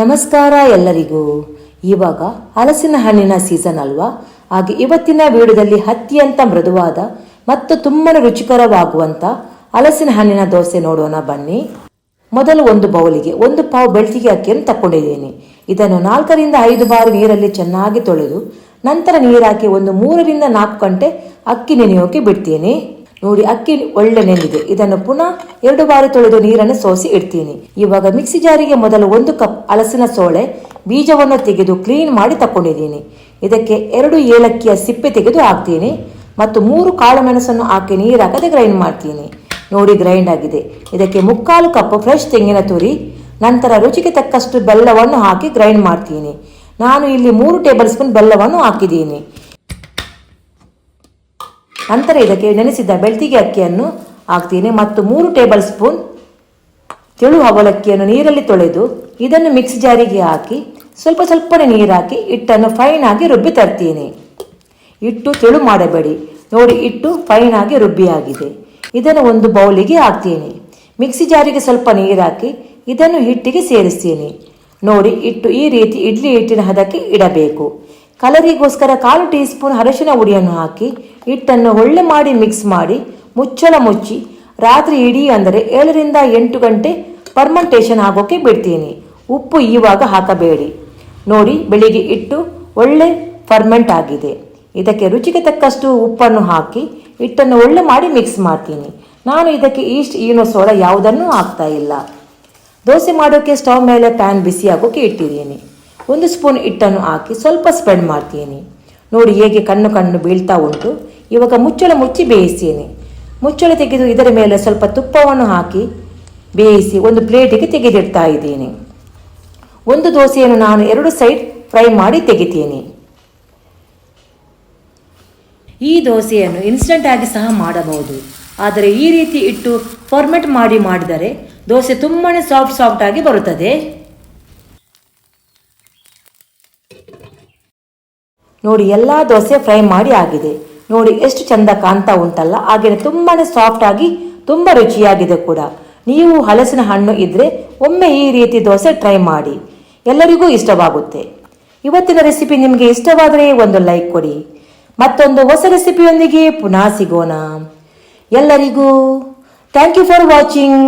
ನಮಸ್ಕಾರ ಎಲ್ಲರಿಗೂ. ಇವಾಗ ಹಲಸಿನ ಹಣ್ಣಿನ ಸೀಸನ್ ಅಲ್ವಾ? ಹಾಗೆ ಇವತ್ತಿನ ವಿಡಿಯೋದಲ್ಲಿ ಅತ್ಯಂತ ಮೃದುವಾದ ಮತ್ತು ತುಂಬಾ ರುಚಿಕರವಾಗುವಂತ ಹಲಸಿನ ಹಣ್ಣಿನ ದೋಸೆ ನೋಡೋಣ ಬನ್ನಿ. ಮೊದಲು ಒಂದು ಬೌಲಿಗೆ ಒಂದು ಪಾವು ಬೆಳ್ತಿಗೆ ಅಕ್ಕಿಯನ್ನು ತಕ್ಕೊಂಡಿದ್ದೀನಿ. ಇದನ್ನು ನಾಲ್ಕರಿಂದ ಐದು ಬಾರಿ ನೀರಲ್ಲಿ ಚೆನ್ನಾಗಿ ತೊಳೆದು ನಂತರ ನೀರಾಕಿ ಒಂದು ಮೂರರಿಂದ ನಾಲ್ಕು ಗಂಟೆ ಅಕ್ಕಿ ನೆನೆಯೋಕೆ ಬಿಡ್ತೀನಿ. ನೋಡಿ, ಅಕ್ಕಿ ಒಳ್ಳೆ ನೆಂದಿದೆ ಇದನ್ನು ಪುನಃ ಎರಡು ಬಾರಿ ತೊಳೆದು ನೀರನ್ನು ಸೋಸಿ ಇಡ್ತೀನಿ. ಇವಾಗ ಮಿಕ್ಸಿ ಜಾರಿಗೆ ಮೊದಲು ಒಂದು ಕಪ್ ಹಲಸಿನ ಸೋಳೆ ಬೀಜವನ್ನು ತೆಗೆದು ಕ್ಲೀನ್ ಮಾಡಿ ತಕ್ಕೊಂಡಿದ್ದೀನಿ. ಇದಕ್ಕೆ ಎರಡು ಏಲಕ್ಕಿಯ ಸಿಪ್ಪೆ ತೆಗೆದು ಹಾಕ್ತೀನಿ ಮತ್ತು ಮೂರು ಕಾಳು ಮೆಣಸನ್ನು ಹಾಕಿ ನೀರು ಗ್ರೈಂಡ್ ಮಾಡ್ತೀನಿ. ನೋಡಿ, ಗ್ರೈಂಡ್ ಆಗಿದೆ. ಇದಕ್ಕೆ ಮುಕ್ಕಾಲು ಕಪ್ ಫ್ರೆಶ್ ತೆಂಗಿನ ತುರಿ, ನಂತರ ರುಚಿಗೆ ತಕ್ಕಷ್ಟು ಬೆಲ್ಲವನ್ನು ಹಾಕಿ ಗ್ರೈಂಡ್ ಮಾಡ್ತೀನಿ. ನಾನು ಇಲ್ಲಿ ಮೂರು ಟೇಬಲ್ ಸ್ಪೂನ್ ಬೆಲ್ಲವನ್ನು ಹಾಕಿದ್ದೀನಿ. ನಂತರ ಇದಕ್ಕೆ ನೆನೆಸಿದ ಬೆಳ್ತಿಗೆ ಅಕ್ಕಿಯನ್ನು ಹಾಕ್ತೀನಿ ಮತ್ತು ಮೂರು ಟೇಬಲ್ ಸ್ಪೂನ್ ತೆಳು ಅವಲಕ್ಕಿಯನ್ನು ನೀರಲ್ಲಿ ತೊಳೆದು ಇದನ್ನು ಮಿಕ್ಸ್ ಜಾರಿಗೆ ಹಾಕಿ ಸ್ವಲ್ಪ ಸ್ವಲ್ಪನೇ ನೀರು ಹಾಕಿ ಹಿಟ್ಟನ್ನು ಫೈನ್ ಆಗಿ ರುಬ್ಬಿ ತರ್ತೀನಿ. ಹಿಟ್ಟು ತೆಳು ಮಾಡಬೇಡಿ. ನೋಡಿ, ಹಿಟ್ಟು ಫೈನ್ ಆಗಿ ರುಬ್ಬಿ ಆಗಿದೆ. ಇದನ್ನು ಒಂದು ಬೌಲಿಗೆ ಹಾಕ್ತೀನಿ. ಮಿಕ್ಸಿ ಜಾರಿಗೆ ಸ್ವಲ್ಪ ನೀರು ಹಾಕಿ ಇದನ್ನು ಹಿಟ್ಟಿಗೆ ಸೇರಿಸ್ತೀನಿ. ನೋಡಿ, ಹಿಟ್ಟು ಈ ರೀತಿ ಇಡ್ಲಿ ಹಿಟ್ಟಿನ ಹದಕ್ಕೆ ಇಡಬೇಕು. ಕಲರಿಗೋಸ್ಕರ ಕಾಲು ಟೀ ಸ್ಪೂನ್ ಅರಶಿನ ಹುಡಿಯನ್ನು ಹಾಕಿ, ಹಿಟ್ಟನ್ನು ಒಳ್ಳೆ ಮಾಡಿ ಮಿಕ್ಸ್ ಮಾಡಿ, ಮುಚ್ಚಳ ಮುಚ್ಚಿ, ರಾತ್ರಿ ಇಡೀ ಅಂದರೆ ಏಳರಿಂದ ಎಂಟು ಗಂಟೆ ಪರ್ಮಂಟೇಷನ್ ಆಗೋಕೆ ಬಿಡ್ತೀನಿ. ಉಪ್ಪು ಈವಾಗ ಹಾಕಬೇಡಿ. ನೋಡಿ, ಬೆಳಿಗ್ಗೆ ಇಟ್ಟು ಒಳ್ಳೆ ಫರ್ಮೆಂಟ್ ಆಗಿದೆ. ಇದಕ್ಕೆ ರುಚಿಗೆ ತಕ್ಕಷ್ಟು ಉಪ್ಪನ್ನು ಹಾಕಿ, ಹಿಟ್ಟನ್ನು ಒಳ್ಳೆ ಮಾಡಿ ಮಿಕ್ಸ್ ಮಾಡ್ತೀನಿ. ನಾನು ಇದಕ್ಕೆ ಈಸ್ಟ್ ಈನೋ ಸೋಡಾ ಯಾವುದನ್ನು ಹಾಕ್ತಾ ಇಲ್ಲ. ದೋಸೆ ಮಾಡೋಕ್ಕೆ ಸ್ಟವ್ ಮೇಲೆ ಪ್ಯಾನ್ ಬಿಸಿ ಆಗೋಕೆ ಇಟ್ಟಿದ್ದೀನಿ. ಒಂದು ಸ್ಪೂನ್ ಹಿಟ್ಟನ್ನು ಹಾಕಿ ಸ್ವಲ್ಪ ಸ್ಪ್ರೆಡ್ ಮಾಡ್ತೀನಿ. ನೋಡಿ ಹೇಗೆ ಕಣ್ಣು ಕಣ್ಣು ಬೀಳ್ತಾ ಉಂಟು. ಇವಾಗ ಮುಚ್ಚಳ ಮುಚ್ಚಿ ಬೇಯಿಸ್ತೀನಿ. ಮುಚ್ಚಳ ತೆಗೆದು ಇದರ ಮೇಲೆ ಸ್ವಲ್ಪ ತುಪ್ಪವನ್ನು ಹಾಕಿ ಬೇಯಿಸಿ ಒಂದು ಪ್ಲೇಟಿಗೆ ತೆಗೆದಿಡ್ತಾ ಇದ್ದೀನಿ. ಒಂದು ದೋಸೆಯನ್ನು ನಾನು ಎರಡು ಸೈಡ್ ಫ್ರೈ ಮಾಡಿ ತೆಗಿತೀನಿ. ಈ ದೋಸೆಯನ್ನು ಇನ್ಸ್ಟಂಟ್ ಆಗಿ ಸಹ ಮಾಡಬಹುದು. ಆದರೆ ಈ ರೀತಿ ಇಟ್ಟು ಫಾರ್ಮೆಟ್ ಮಾಡಿ ಮಾಡಿದರೆ ದೋಸೆ ತುಂಬಾ ಸಾಫ್ಟ್ ಸಾಫ್ಟ್ ಆಗಿ ಬರುತ್ತದೆ. ನೋಡಿ, ಎಲ್ಲ ದೋಸೆ ಫ್ರೈ ಮಾಡಿ ಆಗಿದೆ. ನೋಡಿ, ಎಷ್ಟು ಚಂದ ಕಾಣ್ತಾ ಉಂಟಲ್ಲ? ಹಾಗೆಯೇ ತುಂಬಾನೇ ಸಾಫ್ಟ್ ಆಗಿ ತುಂಬ ರುಚಿಯಾಗಿದೆ ಕೂಡ. ನೀವು ಹಲಸಿನ ಹಣ್ಣು ಇದ್ರೆ ಒಮ್ಮೆ ಈ ರೀತಿ ದೋಸೆ ಟ್ರೈ ಮಾಡಿ. ಎಲ್ಲರಿಗೂ ಇಷ್ಟವಾಗುತ್ತೆ. ಇವತ್ತಿನ ರೆಸಿಪಿ ನಿಮಗೆ ಇಷ್ಟವಾದರೆ ಒಂದು ಲೈಕ್ ಕೊಡಿ. ಮತ್ತೊಂದು ಹೊಸ ರೆಸಿಪಿಯೊಂದಿಗೆ ಪುನಃ ಸಿಗೋಣ. ಎಲ್ಲರಿಗೂ ಥ್ಯಾಂಕ್ ಯು ಫಾರ್ ವಾಚಿಂಗ್